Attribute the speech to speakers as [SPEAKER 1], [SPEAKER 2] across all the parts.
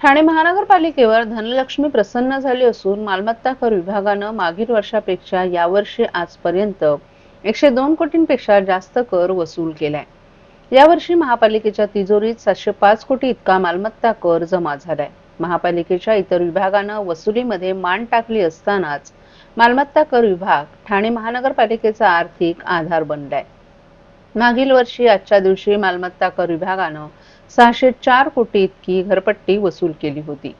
[SPEAKER 1] ठाणे महानगरपालिकेवर धनलक्ष्मी प्रसन्न झाली असून मालमत्ता कर विभागानं मागील वर्षापेक्षा यावर्षी आजपर्यंत एकशे दोन कोटींपेक्षा जास्त कर वसूल केलाय. यावर्षी महापालिकेच्या तिजोरीत सातशे पाच कोटी इतका मालमत्ता कर जमा झालाय. महापालिकेच्या इतर विभागानं वसुलीमध्ये मान टाकली असतानाच मालमत्ता कर विभाग ठाणे महानगरपालिकेचा आर्थिक आधार बनलाय. मागील वर्षी आजच्या दिवशी मालमत्ता कर विभागानं सहाशे चार कोटी इतकी घरपट्टी वसूल केली होती.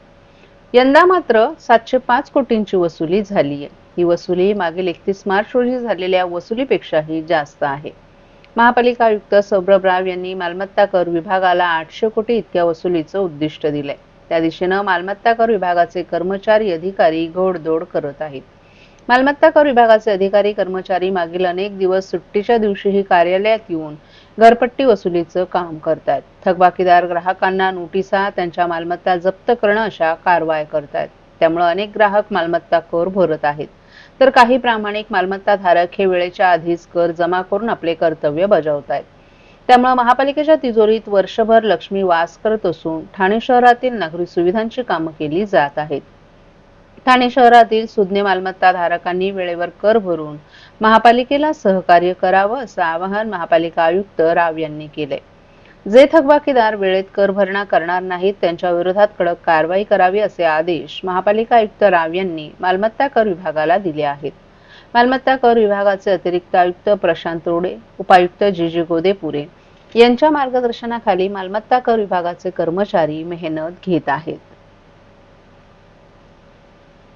[SPEAKER 1] यंदा मात्र सातशे पाच कोटींची वसुली झाली आहे. ही वसुली मागील एकतीस मार्च रोजी झालेल्या वसुलीपेक्षाही जास्त आहे. महापालिका आयुक्त सौरभ राव यांनी मालमत्ता कर विभागाला आठशे कोटी इतक्या वसुलीचं उद्दिष्ट दिलंय. त्या दिशेनं मालमत्ता कर विभागाचे कर्मचारी अधिकारी घोडदोड करत आहेत. मालमत्ता कर विभागाचे अधिकारी कर्मचारी मागील अनेक दिवस सुट्टीच्या दिवशीही कार्यालयात येऊन घरपट्टी वसुलीचं काम करतायत थकबाकीदार ग्राहकांना नोटिसा त्यांच्या मालमत्ता जप्त करणं अशा कारवाया करतायत त्यामुळे अनेक ग्राहक मालमत्ता कर भरत आहेत. तर काही प्रामाणिक मालमत्ता धारक हे वेळेच्या आधीच कर जमा करून आपले कर्तव्य बजावत आहेत त्यामुळे महापालिकेच्या तिजोरीत वर्षभर लक्ष्मी वास करत असून ठाणे शहरातील नागरी सुविधांची कामं केली जात आहेत. ठाणे शहरातील सुज्ञ मालमत्ता धारकांनी वेळेवर कर भरून महापालिकेला सहकार्य करावं असं आवाहन महापालिका आयुक्त राव यांनी केले जे थकबाकीदार वेळेत कर भरणा करणार नाहीत त्यांच्या विरोधात कडक कारवाई करावी असे आदेश महापालिका आयुक्त राव यांनी मालमत्ता कर विभागाला दिले आहेत. मालमत्ता कर विभागाचे अतिरिक्त आयुक्त प्रशांत रोडे उपायुक्त जी जी गोदेपुरे यांच्या मार्गदर्शनाखाली मालमत्ता कर विभागाचे कर्मचारी मेहनत घेत आहेत.